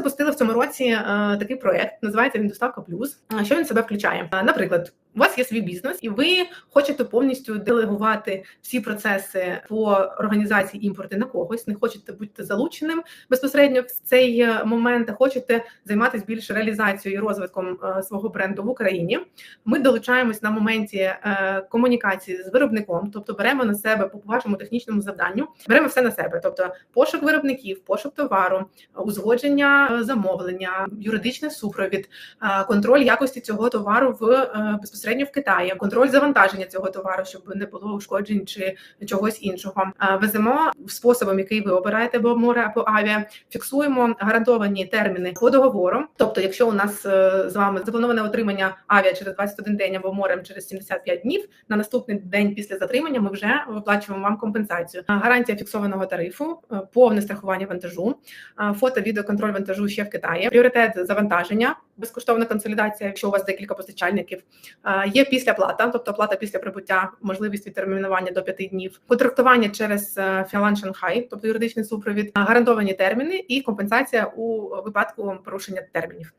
запустили в цьому році е, такий проект, називається він Доставка Плюс. Що він себе включає? Е, Наприклад, у вас є свій бізнес, і ви хочете повністю делегувати всі процеси по організації імпорту на когось. Не хочете бути залученим безпосередньо в цей е, момент, а хочете займатися більше реалізацією і розвитком е, свого бренду в Україні. Ми долучаємось на моменті е, комунікації з виробником, тобто беремо на себе по вашому технічному завданню, беремо все на себе, тобто пошук виробників, пошук товару, узгодження замовлення, юридичний супровід, контроль якості цього товару в е, безпосередньо в Китаї, контроль завантаження цього товару, щоб не було ушкоджень чи чогось іншого. Веземо способом, який ви обираєте, або море або авіа. Фіксуємо гарантовані терміни по договору. Тобто, якщо у нас е, з вами заплановане отримання авіа через 21 день або морем через 75 днів, на наступний день після затримання ми вже виплачуємо вам компенсацію. Гарантія фіксованого тарифу, е, повне страхування вантажу, фото, відеоконтроль вантажу ще в Китаї, пріоритет завантаження, безкоштовна консолідація, якщо у вас декілька постачальників. є Є післяплата, тобто плата після прибуття, можливість відтермінування до 5 днів, контрактування через е, Фіалан Шанхай, тобто юридичний супровід, гарантовані терміни і компенсація у випадку порушення термінів.